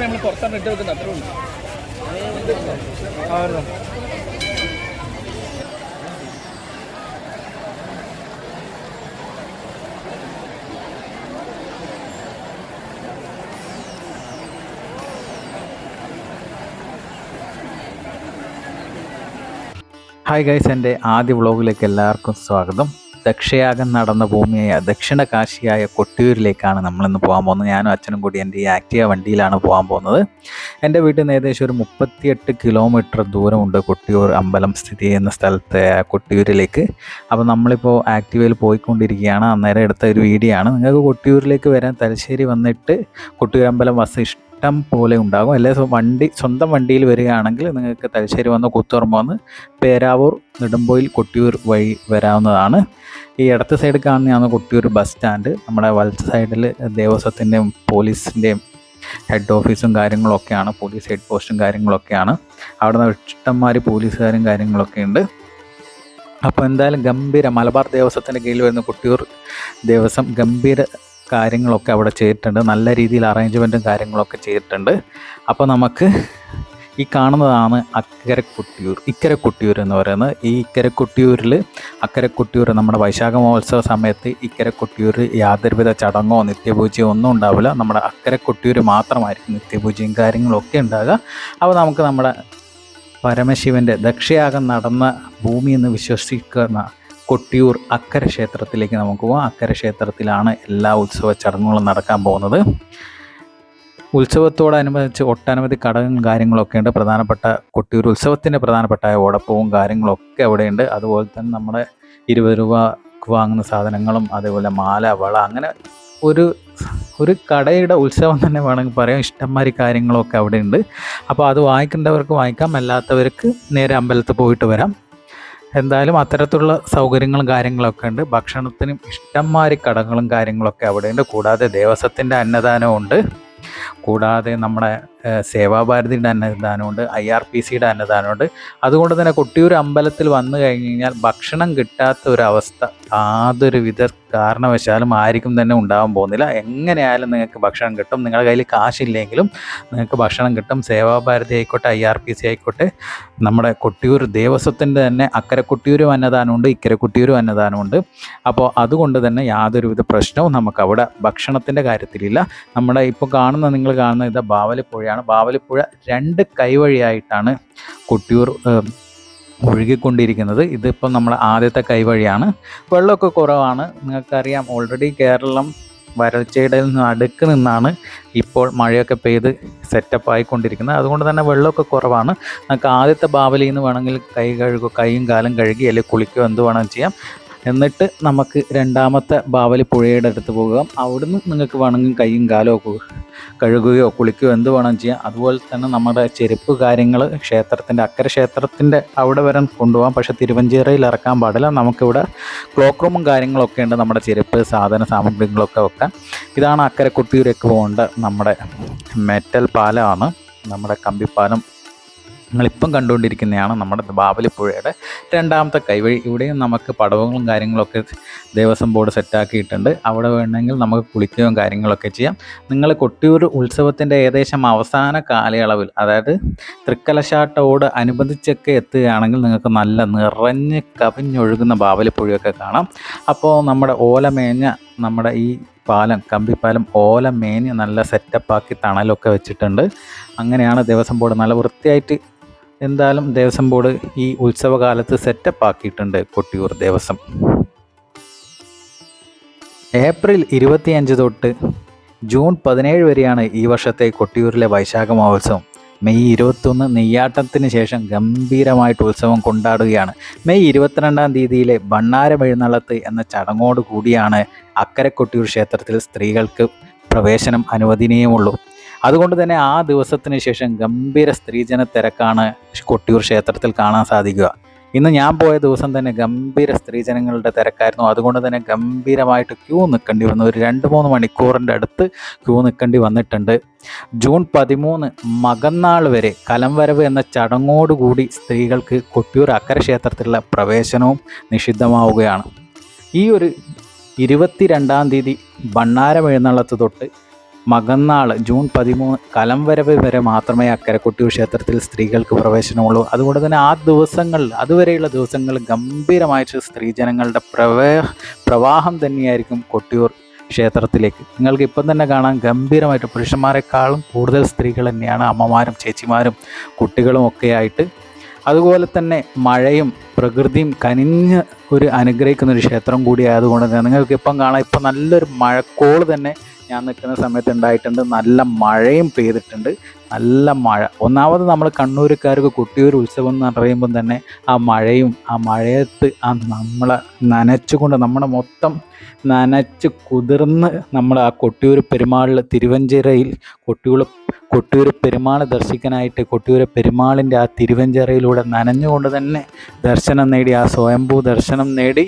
വരുമ്പോൾ നമ്മൾ പുറത്താണ് ഇട്ട് വെക്കുന്നത്. അത്രേ ഉള്ളൂ. ഹായ് ഗൈസ് എന്റെ ആദ്യ വ്ളോഗിലേക്ക് എല്ലാവർക്കും സ്വാഗതം. ദക്ഷയാഗം നടന്ന ഭൂമിയായ ദക്ഷിണ കാശിയായ കൊട്ടിയൂരിലേക്കാണ് നമ്മളിന്ന് പോകാൻ പോകുന്നത്. ഞാനും അച്ഛനും കൂടി എന്റെ ഈ ആക്റ്റീവ വണ്ടിയിലാണ് പോകാൻ പോകുന്നത്. എന്റെ വീട്ടിൽ നിന്ന് ഏകദേശം ഒരു മുപ്പത്തിയെട്ട് കിലോമീറ്റർ ദൂരമുണ്ട് കൊട്ടിയൂർ അമ്പലം സ്ഥിതി ചെയ്യുന്ന സ്ഥലത്തെ കൊട്ടിയൂരിലേക്ക്. അപ്പോൾ നമ്മളിപ്പോൾ ആക്റ്റീവയിൽ പോയിക്കൊണ്ടിരിക്കുകയാണ്. അന്നേരം എടുത്ത ഒരു വീഡിയോ ആണ്. നിങ്ങൾക്ക് കൊട്ടിയൂരിലേക്ക് വരാൻ തലശ്ശേരി വന്നിട്ട് കൊട്ടിയൂർ അമ്പലം ഇഷ്ടം പോലെ ഉണ്ടാകും. അല്ലെ വണ്ടി സ്വന്തം വണ്ടിയിൽ വരികയാണെങ്കിൽ നിങ്ങൾക്ക് തലശ്ശേരി വന്ന് കുത്തുറമ്പ് വന്ന് പേരാവൂർ നെടുമ്പോയിൽ കൊട്ടിയൂർ വഴി വരാവുന്നതാണ്. ഈ ഇടത്ത് സൈഡ് കാണുന്നതാണ് കൊട്ടിയൂർ ബസ് സ്റ്റാൻഡ് നമ്മുടെ വലത്ത് സൈഡിൽ ദേവസ്വത്തിന്റെയും പോലീസിന്റെയും ഹെഡ് ഓഫീസും കാര്യങ്ങളൊക്കെയാണ്. പോലീസ് ഹെഡ് പോസ്റ്റും കാര്യങ്ങളൊക്കെയാണ്. അവിടെ നിന്ന് ഇഷ്ടംമാതിരി പോലീസുകാരും കാര്യങ്ങളൊക്കെ ഉണ്ട്. അപ്പോൾ എന്തായാലും ഗംഭീര മലബാർ ദേവസ്വത്തിന്റെ കീഴിൽ വരുന്ന കൊട്ടിയൂർ ദേവസ്വം ഗംഭീര കാര്യങ്ങളൊക്കെ അവിടെ ചെയ്തിട്ടുണ്ട്. നല്ല രീതിയിൽ അറേഞ്ച്മെന്റും കാര്യങ്ങളൊക്കെ ചെയ്തിട്ടുണ്ട്. അപ്പോൾ നമുക്ക് ഈ കാണുന്നതാണ് അക്കരെ കൊട്ടിയൂർ ഇക്കരെ എന്ന് പറയുന്നത്. ഈ ഇക്കരെ കൊട്ടിയൂരിൽ അക്കരെ നമ്മുടെ വൈശാഖ മഹോത്സവ സമയത്ത് ഇക്കരെ കൊട്ടിയൂർ യാതൊരുവിധ ചടങ്ങോ നിത്യപൂജയോ ഒന്നും ഉണ്ടാവില്ല. നമ്മുടെ അക്കരെ കൊട്ടിയൂർ മാത്രമായിരിക്കും നിത്യപൂജയും കാര്യങ്ങളൊക്കെ ഉണ്ടാകുക അപ്പോൾ നമുക്ക് നമ്മുടെ പരമശിവന്റെ ദക്ഷയാഗം നടന്ന ഭൂമി എന്ന് വിശ്വസിക്കുന്ന കൊട്ടിയൂർ അക്കര ക്ഷേത്രത്തിലേക്ക് നമുക്ക് പോകാം അക്കര ക്ഷേത്രത്തിലാണ് എല്ലാ ഉത്സവ ചടങ്ങുകളും നടക്കാൻ പോകുന്നത്. ഉത്സവത്തോടനുബന്ധിച്ച് ഒട്ടനവധി ഘടകങ്ങളും കാര്യങ്ങളൊക്കെ ഉണ്ട്. പ്രധാനപ്പെട്ട കൊട്ടിയൂർ ഉത്സവത്തിന്റെ പ്രധാനപ്പെട്ട ഓടപ്പവും കാര്യങ്ങളൊക്കെ അവിടെയുണ്ട്. അതുപോലെ തന്നെ നമ്മുടെ ഇരുപത് രൂപക്ക് വാങ്ങുന്ന സാധനങ്ങളും അതേപോലെ മാല വള അങ്ങനെ ഒരു ഒരു കടയുടെ ഉത്സവം തന്നെ വേണമെങ്കിൽ പറയാം. ഇഷ്ടംമാതിരി കാര്യങ്ങളൊക്കെ അവിടെ ഉണ്ട് അപ്പോൾ അത് വാങ്ങിക്കേണ്ടവർക്ക് വാങ്ങിക്കാം. അല്ലാത്തവർക്ക് നേരെ അമ്പലത്തിൽ പോയിട്ട് വരാം. എന്തായാലും അത്തരത്തിലുള്ള സൗകര്യങ്ങളും കാര്യങ്ങളൊക്കെ ഉണ്ട്. ഭക്ഷണത്തിനും ഇഷ്ടംമാതിരി കടങ്ങളും കാര്യങ്ങളൊക്കെ അവിടെയുണ്ട്. കൂടാതെ ദേവസ്വത്തിന്റെ അന്നദാനവും ഉണ്ട്. കൂടാതെ നമ്മുടെ സേവാഭാരതിയുടെ അന്നദാനമുണ്ട് ഐ ആർ പി സിയുടെ അന്നദാനമുണ്ട്. അതുകൊണ്ട് തന്നെ കൊട്ടിയൂർ അമ്പലത്തിൽ വന്നു കഴിഞ്ഞ് കഴിഞ്ഞാൽ ഭക്ഷണം കിട്ടാത്ത ഒരവസ്ഥ അവസ്ഥ യാതൊരു വിധ കാരണവശാലും ആർക്കും തന്നെ ഉണ്ടാവാൻ പോകുന്നില്ല. എങ്ങനെയായാലും നിങ്ങൾക്ക് ഭക്ഷണം കിട്ടും. നിങ്ങളുടെ കയ്യിൽ കാശില്ലെങ്കിലും നിങ്ങൾക്ക് ഭക്ഷണം കിട്ടും. സേവാഭാരതി ആയിക്കോട്ടെ ഐ ആർ പി സി ആയിക്കോട്ടെ നമ്മുടെ കൊട്ടിയൂർ ദേവസ്വത്തിന്റെ തന്നെ അക്കരെ കൊട്ടിയൂരും അന്നദാനമുണ്ട് ഇക്കരെ കൊട്ടിയൂരും അന്നദാനമുണ്ട്. അപ്പോൾ അതുകൊണ്ട് തന്നെ യാതൊരുവിധ പ്രശ്നവും നമുക്ക് അവിടെ ഭക്ഷണത്തിന്റെ കാര്യത്തിലില്ല. നമ്മുടെ ഇപ്പോൾ കാണുന്ന നിങ്ങൾ കാണുന്ന ഇത് ബാവലിപ്പുഴയാണ് ബാവലിപ്പുഴ രണ്ട് കൈവഴിയായിട്ടാണ് കൊട്ടിയൂർ ഒഴുകിക്കൊണ്ടിരിക്കുന്നത്. ഇതിപ്പം നമ്മൾ ആദ്യത്തെ കൈവഴിയാണ്. വെള്ളമൊക്കെ കുറവാണ്. നിങ്ങൾക്കറിയാം ഓൾറെഡി കേരളം വരൾച്ചയുടെ നിന്ന് അടുക്ക് നിന്നാണ് ഇപ്പോൾ മഴയൊക്കെ പെയ്ത് സെറ്റപ്പ് ആയിക്കൊണ്ടിരിക്കുന്നത്. അതുകൊണ്ട് തന്നെ വെള്ളമൊക്കെ കുറവാണ്. നമുക്ക് ആദ്യത്തെ ബാവലിയിൽ നിന്ന് വേണമെങ്കിൽ കൈ കഴുകുക കൈയും കാലും കഴുകി അല്ലെങ്കിൽ കുളിക്കുകയോ എന്ത് വേണമെങ്കിലും ചെയ്യാം. എന്നിട്ട് നമുക്ക് രണ്ടാമത്തെ ബാവലി പുഴയുടെ അടുത്ത് പോകാം. അവിടുന്ന് നിങ്ങൾക്ക് വേണമെങ്കിൽ കൈയും കാലോ കഴുകുകയോ കുളിക്കുകയോ എന്ത് വേണം ചെയ്യാം. അതുപോലെ തന്നെ നമ്മുടെ ചെരുപ്പ് കാര്യങ്ങൾ ക്ഷേത്രത്തിന്റെ അക്കര ക്ഷേത്രത്തിന്റെ അവിടെ വരെ കൊണ്ടുപോകാം. പക്ഷേ തിരുവഞ്ചിറയിൽ ഇറക്കാൻ പാടില്ല. നമുക്കിവിടെ ക്ലോക്ക് റൂമും കാര്യങ്ങളൊക്കെ ഉണ്ട്. നമ്മുടെ ചെരുപ്പ് സാധന സാമഗ്രികളൊക്കെ വെക്കാൻ ഇതാണ് അക്കരെ പോകേണ്ട നമ്മുടെ മെറ്റൽ പാലമാണ്. നമ്മുടെ കമ്പിപ്പാലം നിങ്ങളിപ്പം കണ്ടുകൊണ്ടിരിക്കുന്നതാണ് നമ്മുടെ ബാവലിപ്പുഴയുടെ രണ്ടാമത്തെ കൈവഴി. ഇവിടെയും നമുക്ക് പടവങ്ങളും കാര്യങ്ങളൊക്കെ ദേവസ്വം ബോർഡ് സെറ്റാക്കിയിട്ടുണ്ട്. അവിടെ വേണമെങ്കിൽ നമുക്ക് കുളിക്കുകയും കാര്യങ്ങളൊക്കെ ചെയ്യാം. നിങ്ങൾ കൊട്ടിയൂർ ഉത്സവത്തിന്റെ ഏകദേശം അവസാന കാലയളവിൽ അതായത് തൃക്കലശാട്ടോട് അനുബന്ധിച്ചൊക്കെ എത്തുകയാണെങ്കിൽ നിങ്ങൾക്ക് നല്ല നിറഞ്ഞ് കവിഞ്ഞൊഴുകുന്ന ബാവലിപ്പുഴയൊക്കെ കാണാം. അപ്പോൾ നമ്മുടെ ഓലമേഞ്ഞ നമ്മുടെ ഈ പാലം കമ്പിപ്പാലം ഓല മേഞ്ഞ് നല്ല സെറ്റപ്പാക്കി തണലൊക്കെ വെച്ചിട്ടുണ്ട്. അങ്ങനെയാണ് ദേവസ്വം ബോർഡ് നല്ല വൃത്തിയായിട്ട് എന്തായാലും ദേവസ്വം ബോർഡ് ഈ ഉത്സവകാലത്ത് സെറ്റപ്പ് ആക്കിയിട്ടുണ്ട് കൊട്ടിയൂർ ദേവസ്വം. ഏപ്രിൽ ഇരുപത്തിയഞ്ച് തൊട്ട് ജൂൺ പതിനേഴ് വരെയാണ് ഈ വർഷത്തെ കൊട്ടിയൂരിലെ വൈശാഖ മഹോത്സവം. മെയ് ഇരുപത്തൊന്ന് നെയ്യാട്ടത്തിന് ശേഷം ഗംഭീരമായിട്ട് ഉത്സവം കൊണ്ടാടുകയാണ്. മെയ് ഇരുപത്തിരണ്ടാം തീയതിയിലെ ഭണ്ണാരം എഴുന്നള്ളത്ത് എന്ന ചടങ്ങോട് കൂടിയാണ് അക്കരെ കൊട്ടിയൂർ ക്ഷേത്രത്തിൽ സ്ത്രീകൾക്ക് പ്രവേശനം അനുവദനീയമുള്ളൂ. അതുകൊണ്ട് തന്നെ ആ ദിവസത്തിന് ശേഷം ഗംഭീര സ്ത്രീജന തിരക്കാണ് കൊട്ടിയൂർ ക്ഷേത്രത്തിൽ കാണാൻ സാധിക്കുക. ഇന്ന് ഞാൻ പോയ ദിവസം തന്നെ ഗംഭീര സ്ത്രീജനങ്ങളുടെ തിരക്കായിരുന്നു. അതുകൊണ്ട് തന്നെ ഗംഭീരമായിട്ട് ക്യൂ നിൽക്കേണ്ടി വന്നു. ഒരു രണ്ട് മൂന്ന് മണിക്കൂറിന്റെ അടുത്ത് ക്യൂ നിൽക്കേണ്ടി വന്നിട്ടുണ്ട്. ജൂൺ പതിമൂന്ന് മകന്നാൾ വരെ കലംവരവ് എന്ന ചടങ്ങോടുകൂടി സ്ത്രീകൾക്ക് കൊട്ടിയൂർ അക്കര ക്ഷേത്രത്തിലുള്ള പ്രവേശനവും നിഷിദ്ധമാവുകയാണ്. ഈ ഒരു ഇരുപത്തിരണ്ടാം തീയതി ഭണ്ണാരം എഴുന്നള്ളത്ത് തൊട്ട് മകന്നാൾ ജൂൺ പതിമൂന്ന് കലം വരവ് വരെ മാത്രമേ അക്കരക്കുട്ടി ക്ഷേത്രത്തിൽ സ്ത്രീകൾക്ക് പ്രവേശനമുള്ളൂ. അതുകൊണ്ട് തന്നെ ആ ദിവസങ്ങൾ അതുവരെയുള്ള ദിവസങ്ങൾ ഗംഭീരമായിട്ട് സ്ത്രീജനങ്ങളുടെ പ്രവേ പ്രവാഹം തന്നെയായിരിക്കും കൊട്ടിയൂർ ക്ഷേത്രത്തിലേക്ക്. നിങ്ങൾക്ക് ഇപ്പം തന്നെ കാണാൻ ഗംഭീരമായിട്ട് പുരുഷന്മാരെക്കാളും കൂടുതൽ സ്ത്രീകൾ തന്നെയാണ് അമ്മമാരും ചേച്ചിമാരും കുട്ടികളും ഒക്കെ ആയിട്ട്. അതുപോലെ തന്നെ മഴയും പ്രകൃതിയും കനിഞ്ഞ് ഒരു അനുഗ്രഹിക്കുന്ന ഒരു ക്ഷേത്രം കൂടി ആയതുകൊണ്ട് നിങ്ങൾക്ക് ഇപ്പം കാണാം ഇപ്പം നല്ലൊരു മഴക്കോൾ തന്നെ ഞാൻ നിൽക്കുന്ന സമയത്ത് ഉണ്ടായിട്ടുണ്ട്. നല്ല മഴയും പെയ്തിട്ടുണ്ട്. നല്ല മഴ. ഒന്നാമത് നമ്മൾ കണ്ണൂരുകാർക്ക് കൊട്ടിയൂർ ഉത്സവം എന്ന് പറയുമ്പം തന്നെ ആ മഴയും ആ മഴയത്ത് ആ നമ്മളെ നനച്ചുകൊണ്ട് നമ്മുടെ മൊത്തം നനച്ച് കുതിർന്ന് നമ്മൾ ആ കൊട്ടിയൂർ പെരുമാളിൽ തിരുവഞ്ചിറയിൽ കൊട്ടിയൂർ കൊട്ടിയൂർ പെരുമാൾ ദർശിക്കാനായിട്ട് കൊട്ടിയൂർ പെരുമാളിന്റെ ആ തിരുവഞ്ചിറയിലൂടെ നനഞ്ഞുകൊണ്ട് തന്നെ ദർശനം നേടി ആ സ്വയംഭൂ ദർശനം നേടി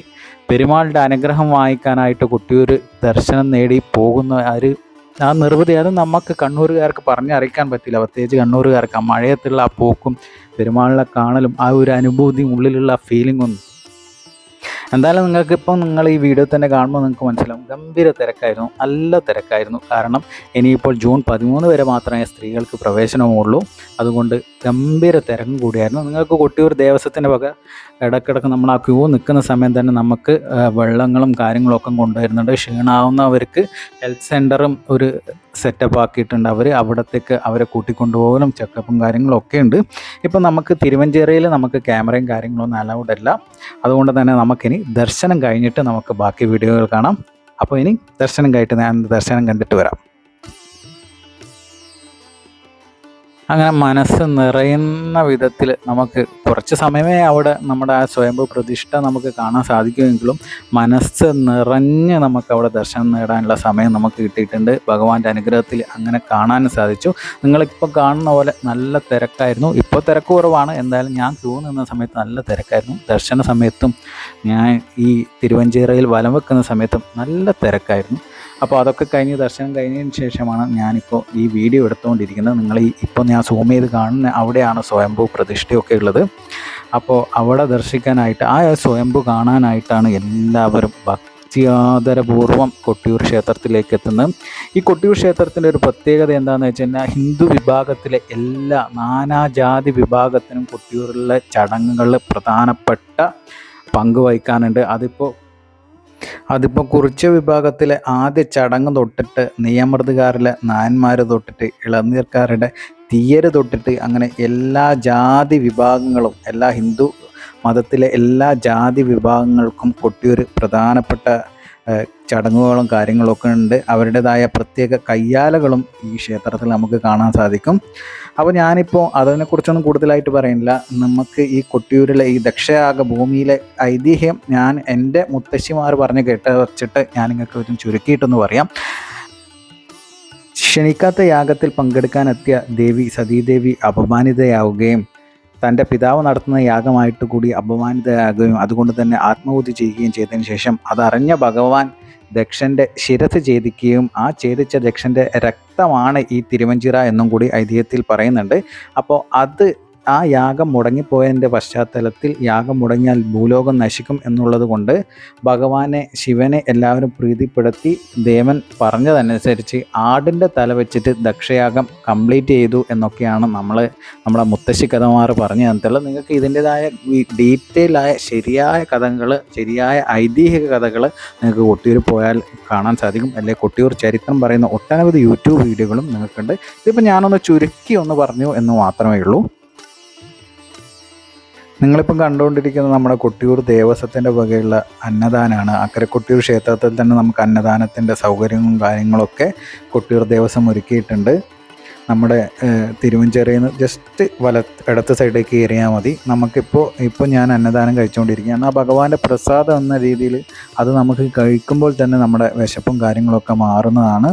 പെരുമാളുടെ അനുഗ്രഹം വാങ്ങിക്കാനായിട്ട് കുട്ടിയൂർ ദർശനം നേടി പോകുന്ന ഒരു ആ നിർവൃതി. അത് നമുക്ക് കണ്ണൂരുകാർക്ക് പറഞ്ഞറിയിക്കാൻ പറ്റില്ല. പ്രത്യേകിച്ച് കണ്ണൂരുകാർക്ക് ആ മഴയത്തുള്ള ആ പോക്കും പെരുമാളിനെ കാണലും ആ ഒരു അനുഭൂതി ഉള്ളിലുള്ള ഫീലിംഗ് ഒന്നും എന്തായാലും നിങ്ങൾക്ക് ഇപ്പം നിങ്ങൾ ഈ വീഡിയോ തന്നെ കാണുമ്പോൾ നിങ്ങൾക്ക് മനസ്സിലാവും. ഗംഭീര തിരക്കായിരുന്നു. നല്ല തിരക്കായിരുന്നു. കാരണം ഇനിയിപ്പോൾ ജൂൺ പതിമൂന്ന് വരെ മാത്രമേ സ്ത്രീകൾക്ക് പ്രവേശനമുള്ളൂ. അതുകൊണ്ട് ഗംഭീര തിരക്കും കൂടിയായിരുന്നു. നിങ്ങൾക്ക് കൊട്ടിയൂർ ദേവസ്വത്തിന്റെ വക ഇടക്കിടക്ക് നമ്മൾ ആ ക്യൂ നിൽക്കുന്ന സമയം തന്നെ നമുക്ക് വെള്ളങ്ങളും വെള്ളങ്ങളും കാര്യങ്ങളൊക്കെ കൊണ്ടുവരുന്നുണ്ട്. ക്ഷീണാവുന്നവർക്ക് ഹെൽത്ത് സെന്ററും ഒരു സെറ്റപ്പ് ആക്കിയിട്ടുണ്ട്. അവർ അവിടത്തേക്ക് അവരെ കൂട്ടിക്കൊണ്ടുപോകലും ചെക്കപ്പും കാര്യങ്ങളും ഒക്കെ ഉണ്ട്. ഇപ്പം നമുക്ക് തിരുവഞ്ചേറിയിൽ നമുക്ക് ക്യാമറയും കാര്യങ്ങളൊന്നും അലൗഡ് അല്ല. അതുകൊണ്ട് തന്നെ നമുക്കിനി ദർശനം കഴിഞ്ഞിട്ട് നമുക്ക് ബാക്കി വീഡിയോകൾ കാണാം. അപ്പോൾ ഇനി ദർശനം കഴിഞ്ഞിട്ട് ഞാൻ ദർശനം കണ്ടിട്ട് വരാം. അങ്ങനെ മനസ്സ് നിറയുന്ന വിധത്തിൽ നമുക്ക് കുറച്ച് സമയമേ അവിടെ നമ്മുടെ ആ സ്വയംഭൂ പ്രതിഷ്ഠ നമുക്ക് കാണാൻ സാധിക്കുമെങ്കിലും മനസ്സ് നിറഞ്ഞ് നമുക്ക് അവിടെ ദർശനം നേടാനുള്ള സമയം നമുക്ക് കിട്ടിയിട്ടുണ്ട്. ഭഗവാന്റെ അനുഗ്രഹത്തിൽ അങ്ങനെ കാണാനും സാധിച്ചു. നിങ്ങളിപ്പോൾ കാണുന്ന പോലെ നല്ല തിരക്കായിരുന്നു. ഇപ്പോൾ തിരക്ക് കുറവാണ്. എന്തായാലും ഞാൻ ക്യൂ നിന്ന സമയത്ത് നല്ല തിരക്കായിരുന്നു. ദർശന സമയത്തും ഞാൻ ഈ തിരുവഞ്ചേറയിൽ വലം വെക്കുന്ന സമയത്തും നല്ല തിരക്കായിരുന്നു. അപ്പോൾ അതൊക്കെ കഴിഞ്ഞ് ദർശനം കഴിഞ്ഞതിന് ശേഷമാണ് ഞാനിപ്പോൾ ഈ വീഡിയോ എടുത്തുകൊണ്ടിരിക്കുന്നത്. നിങ്ങൾ ഈ ഇപ്പോൾ ഞാൻ സൂം ചെയ്ത് കാണുന്ന അവിടെയാണ് സ്വയംഭൂ പ്രതിഷ്ഠയൊക്കെ ഉള്ളത്. അപ്പോൾ അവിടെ ദർശിക്കാനായിട്ട് ആ സ്വയംഭൂ കാണാനായിട്ടാണ് എല്ലാവരും ഭക്തിയാദരപൂർവം കൊട്ടിയൂർ ക്ഷേത്രത്തിലേക്ക് എത്തുന്നത്. ഈ കൊട്ടിയൂർ ക്ഷേത്രത്തിന്റെ ഒരു പ്രത്യേകത എന്താണെന്ന് വെച്ച് കഴിഞ്ഞാൽ ഹിന്ദു വിഭാഗത്തിലെ എല്ലാ നാനാജാതി വിഭാഗത്തിനും കൊട്ടിയൂരിലെ ചടങ്ങുകളിൽ പ്രധാനപ്പെട്ട പങ്ക് വഹിക്കാനുണ്ട്. അതിപ്പോൾ അതിപ്പോൾ കുറിച്ച വിഭാഗത്തിലെ ആദ്യ ചടങ്ങ് തൊട്ടിട്ട് നിയമൃതുകാരിലെ നായന്മാർ തൊട്ടിട്ട് ഇളനീർക്കാരുടെ തീയര് തൊട്ടിട്ട് അങ്ങനെ എല്ലാ ജാതി വിഭാഗങ്ങളും എല്ലാ ഹിന്ദു മതത്തിലെ എല്ലാ ജാതി വിഭാഗങ്ങൾക്കും കൊട്ടിയൊരു പ്രധാനപ്പെട്ട ചടങ്ങുകളും കാര്യങ്ങളൊക്കെ ഉണ്ട്. അവരുടേതായ പ്രത്യേക കയ്യാലകളും ഈ ക്ഷേത്രത്തിൽ നമുക്ക് കാണാൻ സാധിക്കും. അപ്പോൾ ഞാനിപ്പോൾ അതിനെക്കുറിച്ചൊന്നും കൂടുതലായിട്ട് പറയുന്നില്ല. നമുക്ക് ഈ കൊട്ടിയൂരിലെ ഈ ദക്ഷയാഗ ഭൂമിയിലെ ഐതിഹ്യം ഞാൻ എന്റെ മുത്തശ്ശിമാർ പറഞ്ഞ് കേട്ട് വച്ചിട്ട് ഞാൻ നിങ്ങൾക്ക് ഒരു ചുരുക്കിയിട്ടൊന്ന് പറയാം. ക്ഷണിക്കാത്ത യാഗത്തിൽ പങ്കെടുക്കാനെത്തിയ ദേവി സതീദേവി അപമാനിതയാവുകയും തന്റെ പിതാവ് നടത്തുന്ന യാഗമായിട്ട് കൂടി അപമാനിതയാകുകയും അതുകൊണ്ട് തന്നെ ആത്മബുദ്ധി ചെയ്യുകയും ചെയ്തതിന് ശേഷം അതറിഞ്ഞ ഭഗവാൻ ദക്ഷന്റെ ശിരസ് ഛേദിക്കുകയും ആ ഛേദിച്ച ദക്ഷന്റെ രക്തമാണ് ഈ തിരുവഞ്ചിറ എന്നും കൂടി ഐതിഹ്യത്തിൽ പറയുന്നുണ്ട്. അപ്പോൾ അത് ആ യാഗം മുടങ്ങിപ്പോയതിന്റെ പശ്ചാത്തലത്തിൽ യാഗം മുടങ്ങിയാൽ ഭൂലോകം നശിക്കും എന്നുള്ളത് കൊണ്ട് ഭഗവാനെ ശിവനെ എല്ലാവരും പ്രീതിപ്പെടുത്തി ദേവൻ പറഞ്ഞതനുസരിച്ച് ആടിന്റെ തല വെച്ചിട്ട് ദക്ഷയാഗം കംപ്ലീറ്റ് ചെയ്തു എന്നൊക്കെയാണ് നമ്മൾ നമ്മളെ മുത്തശ്ശി കഥമാർ പറഞ്ഞു തന്നിട്ടുള്ളത്. നിങ്ങൾക്ക് ഇതിന്റെതായ ഡീറ്റെയിൽ ആയ ശരിയായ കഥകൾ ശരിയായ ഐതിഹിക കഥകൾ നിങ്ങൾക്ക് കൊട്ടിയൂർ പോയാൽ കാണാൻ സാധിക്കും. അല്ലെങ്കിൽ കൊട്ടിയൂർ ചരിത്രം പറയുന്ന ഒട്ടനവധി യൂട്യൂബ് വീഡിയോകളും നിങ്ങൾക്കുണ്ട്. ഇതിപ്പോൾ ഞാനൊന്ന് ചുരുക്കി ഒന്ന് പറഞ്ഞു എന്ന് മാത്രമേ ഉള്ളൂ. നിങ്ങളിപ്പം കണ്ടുകൊണ്ടിരിക്കുന്ന നമ്മുടെ കൊട്ടിയൂർ ദേവസ്വത്തിന്റെ വകയുള്ള അന്നദാനമാണ്. അക്കരെ കൊട്ടിയൂർ ക്ഷേത്രത്തിൽ തന്നെ നമുക്ക് അന്നദാനത്തിന്റെ സൗകര്യങ്ങളും കാര്യങ്ങളൊക്കെ കൊട്ടിയൂർ ദേവസ്വം ഒരുക്കിയിട്ടുണ്ട്. നമ്മുടെ തിരുവഞ്ചേറിയിൽ നിന്ന് ജസ്റ്റ് വല ഇടത്ത് സൈഡിലേക്ക് കയറിയാൽ മതി. നമുക്കിപ്പോൾ ഇപ്പോൾ ഞാൻ അന്നദാനം കഴിച്ചുകൊണ്ടിരിക്കുകയാണ് ആ ഭഗവാന്റെ പ്രസാദം എന്ന രീതിയിൽ അത് നമുക്ക് കഴിക്കുമ്പോൾ തന്നെ നമ്മുടെ വിശപ്പും കാര്യങ്ങളൊക്കെ മാറുന്നതാണ്.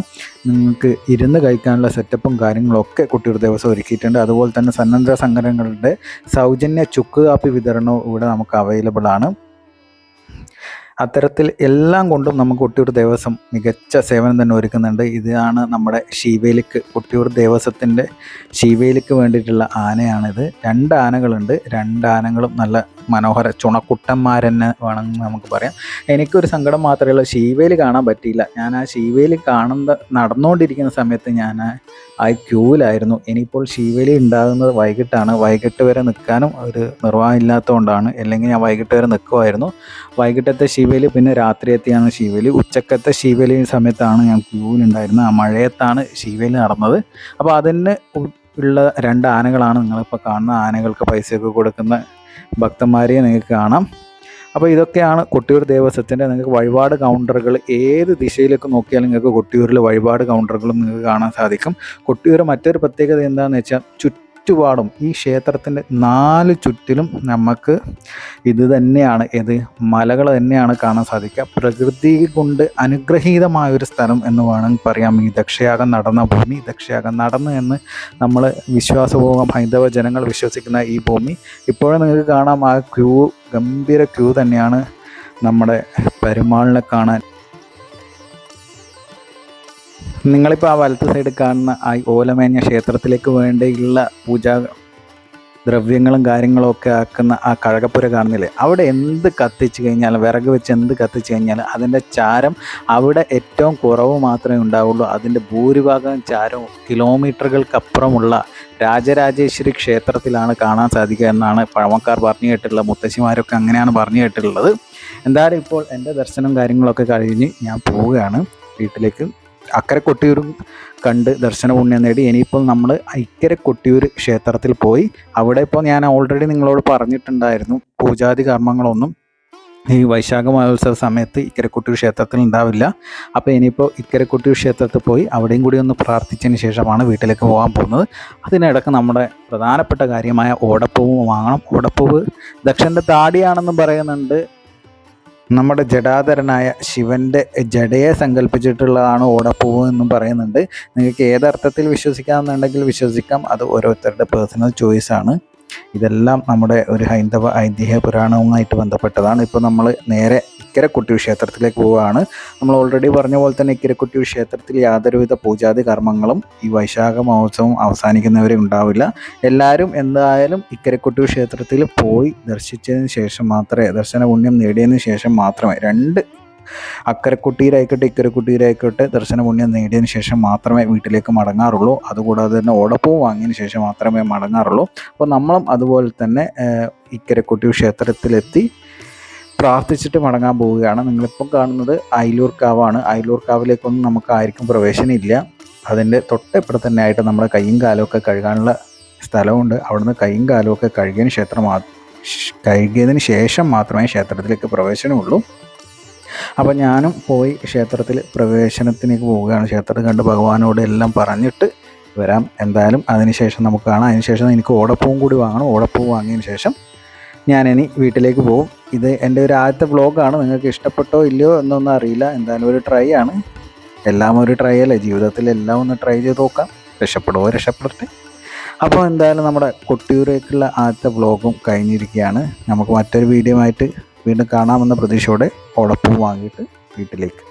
നിങ്ങൾക്ക് ഇരുന്ന് കഴിക്കാനുള്ള സെറ്റപ്പും കാര്യങ്ങളൊക്കെ കുട്ടിയുടെ ദിവസം ഒരുക്കിയിട്ടുണ്ട്. അതുപോലെ തന്നെ സന്നദ്ധ സംഘടനകളുടെ സൗജന്യ ചുക്ക് കാപ്പി വിതരണവും ഇവിടെ നമുക്ക് അവൈലബിൾ ആണ്. അത്തരത്തിൽ എല്ലാം കൊണ്ടും നമുക്ക് കുട്ടിയൂർ ദേവസ്വം മികച്ച സേവനം തന്നെ ഒരുക്കുന്നുണ്ട്. ഇതാണ് നമ്മുടെ ശിവേലിക്ക് കുട്ടിയൂർ ദേവസ്വത്തിന്റെ ശിവേലിക്ക് വേണ്ടിയിട്ടുള്ള ആനയാണിത്. രണ്ട് ആനകളുണ്ട്. രണ്ട് ആനകളും നല്ല മനോഹര ചുണക്കുട്ടന്മാരെന്നെ വേണമെന്ന് നമുക്ക് പറയാം. എനിക്കൊരു സങ്കടം മാത്രമേ ഉള്ളൂ. ശീവേലി കാണാൻ പറ്റിയില്ല. ഞാൻ ആ ശീവേലി കാണുന്ന നടന്നുകൊണ്ടിരിക്കുന്ന സമയത്ത് ഞാൻ ആ ക്യൂവിലായിരുന്നു ഇനിയിപ്പോൾ ശിവലി ഉണ്ടാകുന്നത് വൈകിട്ടാണ്. വൈകിട്ട് വരെ നിൽക്കാനും ഒരു നിർവാഹം അല്ലെങ്കിൽ ഞാൻ വൈകിട്ട് വരെ നിൽക്കുമായിരുന്നു. വൈകിട്ടത്തെ ശിവലി പിന്നെ രാത്രി എത്തിയാണ് ശിവേലി. ഉച്ചക്കത്തെ ശിവേലി സമയത്താണ് ഞാൻ ക്യൂവിലുണ്ടായിരുന്നത് ആ മഴയത്താണ് ശിവലി നടന്നത്. അപ്പോൾ അതിന് ഉള്ള രണ്ട് ആനകളാണ് നിങ്ങളിപ്പോൾ കാണുന്ന ആനകൾക്ക് പൈസയൊക്കെ കൊടുക്കുന്ന ഭക്തന്മാരെ നിങ്ങൾക്ക് കാണാം. അപ്പോൾ ഇതൊക്കെയാണ് കൊട്ടിയൂർ ദേവസ്വത്തിന്റെ നിങ്ങൾക്ക് വഴിപാട് കൗണ്ടറുകൾ ഏത് ദിശയിലേക്ക് നോക്കിയാലും നിങ്ങൾക്ക് കൊട്ടിയൂരിൽ വഴിപാട് കൗണ്ടറുകളും നിങ്ങൾക്ക് കാണാൻ സാധിക്കും. കൊട്ടിയൂർ മറ്റൊരു പ്രത്യേകത എന്താണെന്ന് വെച്ചാൽ ചുറ്റുപാടും ഈ ക്ഷേത്രത്തിന്റെ നാല് ചുറ്റിലും നമുക്ക് ഇത് തന്നെയാണ്. ഇത് മലകൾ തന്നെയാണ് കാണാൻ സാധിക്കുക. പ്രകൃതി കൊണ്ട് അനുഗ്രഹീതമായ ഒരു സ്ഥലം എന്ന് വേണമെങ്കിൽ പറയാം. ഈ ദക്ഷയാഗം നടന്ന ഭൂമി ദക്ഷയാഗം നടന്നു എന്ന് നമ്മൾ വിശ്വാസപൂർവം ഹൈന്ദവ ജനങ്ങൾ വിശ്വസിക്കുന്ന ഈ ഭൂമി. ഇപ്പോഴും നിങ്ങൾക്ക് കാണാം ആ ക്യൂ ഗംഭീര ക്യൂ തന്നെയാണ് നമ്മുടെ പെരുമാളിനെ കാണാൻ നിങ്ങളിപ്പോൾ ആ വലത്ത് സൈഡ് കാണുന്ന ആ ഓലമേഞ്ഞ ക്ഷേത്രത്തിലേക്ക് വേണ്ടിയുള്ള പൂജാ ദ്രവ്യങ്ങളും കാര്യങ്ങളും ഒക്കെ ആക്കുന്ന ആ കഴകപ്പുര കാണുന്നില്ലേ? അവിടെ എന്ത് കത്തിച്ച് കഴിഞ്ഞാൽ വിറക് വെച്ച് എന്ത് കത്തിച്ച് കഴിഞ്ഞാൽ അതിന്റെ ചാരം അവിടെ ഏറ്റവും കുറവ് മാത്രമേ ഉണ്ടാവുള്ളൂ. അതിന്റെ ഭൂരിഭാഗം ചാരവും കിലോമീറ്ററുകൾക്കപ്പുറമുള്ള രാജരാജേശ്വരി ക്ഷേത്രത്തിലാണ് കാണാൻ സാധിക്കുക എന്നാണ് പഴമക്കാർ പറഞ്ഞു കേട്ടിട്ടുള്ളത്. മുത്തശ്ശിമാരൊക്കെ അങ്ങനെയാണ് പറഞ്ഞു കേട്ടിട്ടുള്ളത്. എന്തായാലും ഇപ്പോൾ എന്റെ ദർശനം കാര്യങ്ങളൊക്കെ കഴിഞ്ഞ് ഞാൻ പോവുകയാണ് വീട്ടിലേക്ക്. അക്കരെ കൊട്ടിയൂരും കണ്ട് ദർശന പുണ്യം നേടി. ഇനിയിപ്പോൾ നമ്മൾ ഐക്കര കൊട്ടിയൂർ ക്ഷേത്രത്തിൽ പോയി അവിടെ ഇപ്പോൾ ഞാൻ ഓൾറെഡി നിങ്ങളോട് പറഞ്ഞിട്ടുണ്ടായിരുന്നു പൂജാതി കർമ്മങ്ങളൊന്നും. ഈ വൈശാഖ മഹോത്സവ സമയത്ത് ഇക്കരക്കുട്ടി ക്ഷേത്രത്തിൽ ഉണ്ടാവില്ല. അപ്പോൾ ഇനിയിപ്പോൾ ഇക്കരക്കുട്ടി ക്ഷേത്രത്തിൽ പോയി അവിടെയും കൂടി ഒന്ന് പ്രാർത്ഥിച്ചതിന് ശേഷമാണ് വീട്ടിലേക്ക് പോകാൻ പോകുന്നത്. അതിനിടക്ക് നമ്മുടെ പ്രധാനപ്പെട്ട കാര്യമായ ഓടപ്പൂവ് വാങ്ങണം. ഓടപ്പൂവ് ദക്ഷന്റെ താടിയാണെന്നും പറയുന്നുണ്ട്. നമ്മുടെ ജഡാധരനായ ശിവന്റെ ജഡയെ സങ്കല്പിച്ചിട്ടുള്ളതാണ് ഓടപ്പൂവ് എന്നും പറയുന്നുണ്ട്. നിങ്ങൾക്ക് ഏതർത്ഥത്തിൽ വിശ്വസിക്കാമെന്നുണ്ടെങ്കിൽ വിശ്വസിക്കാം. അത് ഓരോരുത്തരുടെ പേഴ്സണൽ ചോയ്സാണ് ഇതെല്ലാം നമ്മുടെ ഒരു ഹൈന്ദവ ഐതിഹ്യ പുരാണവുമായിട്ട് ബന്ധപ്പെട്ടതാണ്. ഇപ്പോൾ നമ്മൾ നേരെ ഇക്കരക്കുട്ടി ക്ഷേത്രത്തിലേക്ക് പോവുകയാണ്. നമ്മൾ ഓൾറെഡി പറഞ്ഞ പോലെ തന്നെ ഇക്കരക്കുട്ടി ക്ഷേത്രത്തിൽ യാതൊരുവിധ പൂജാതി കർമ്മങ്ങളും ഈ വൈശാഖ മഹോത്സവം അവസാനിക്കുന്നവരെ ഉണ്ടാവില്ല. എല്ലാവരും എന്തായാലും ഇക്കരക്കുട്ടി ക്ഷേത്രത്തിൽ പോയി ദർശിച്ചതിന് ശേഷം മാത്രമേ ദർശന പുണ്യം നേടിയതിന് ശേഷം മാത്രമേ രണ്ട് അക്കരക്കുട്ടിയിലായിക്കോട്ടെ ഇക്കരക്കുട്ടിയിലായിക്കോട്ടെ ദർശന പുണ്യം നേടിയതിന് ശേഷം മാത്രമേ വീട്ടിലേക്ക് മടങ്ങാറുള്ളൂ. അതുകൂടാതെ തന്നെ ഓടപ്പൂ വാങ്ങിയതിന് ശേഷം മാത്രമേ മടങ്ങാറുള്ളൂ. അപ്പോൾ നമ്മളും അതുപോലെ തന്നെ ഇക്കരക്കുട്ടി ക്ഷേത്രത്തിലെത്തി പ്രാർത്ഥിച്ചിട്ട് മടങ്ങാൻ പോവുകയാണ്. നിങ്ങളിപ്പം കാണുന്നത് അയിലൂർ കാവാണ്. അയിലൂർ കാവിലേക്കൊന്നും നമുക്ക് ആർക്കും പ്രവേശനമില്ല. അതിന്റെ തൊട്ടപ്പുറത്ത് തന്നെ ആയിട്ട് നമ്മുടെ കൈയും കാലമൊക്കെ കഴുകാനുള്ള സ്ഥലമുണ്ട്. അവിടുന്ന് കൈയും കാലമൊക്കെ കഴുകിയതിന് ക്ഷേത്രം കഴുകിയതിന് ശേഷം മാത്രമേ ക്ഷേത്രത്തിലേക്ക് പ്രവേശനമുള്ളൂ. അപ്പം ഞാനും പോയി ക്ഷേത്രത്തിൽ പ്രവേശനത്തിലേക്ക് പോവുകയാണ്. ക്ഷേത്രത്തിൽ കണ്ട് ഭഗവാനോട് എല്ലാം പറഞ്ഞിട്ട് വരാം. എന്തായാലും അതിനുശേഷം നമുക്ക് കാണാം. അതിനുശേഷം എനിക്ക് ഓടപ്പൂവും കൂടി വാങ്ങണം. ഓടപ്പൂ വാങ്ങിയതിന് ശേഷം ഞാൻ ഇനി വീട്ടിലേക്ക് പോകും. ഇത് എന്റെ ഒരു ആദ്യത്തെ ബ്ലോഗാണ് നിങ്ങൾക്ക് ഇഷ്ടപ്പെട്ടോ ഇല്ലയോ എന്നൊന്നും അറിയില്ല. എന്തായാലും ഒരു ട്രൈ ആണ്. എല്ലാം ഒരു ട്രൈ അല്ലേ? ജീവിതത്തിൽ എല്ലാം ഒന്ന് ട്രൈ ചെയ്ത് നോക്കാം. രക്ഷപ്പെടുമോ രക്ഷപ്പെടട്ടെ. അപ്പോൾ എന്തായാലും നമ്മുടെ കൊട്ടിയൂരേക്കുള്ള ആദ്യത്തെ ബ്ലോഗും കഴിഞ്ഞിരിക്കുകയാണ്. നമുക്ക് മറ്റൊരു വീഡിയോ ആയിട്ട് വീണ്ടും കാണാമെന്ന പ്രതീക്ഷയോടെ ഓടപ്പൂ വാങ്ങിയിട്ട് വീട്ടിലേക്ക്.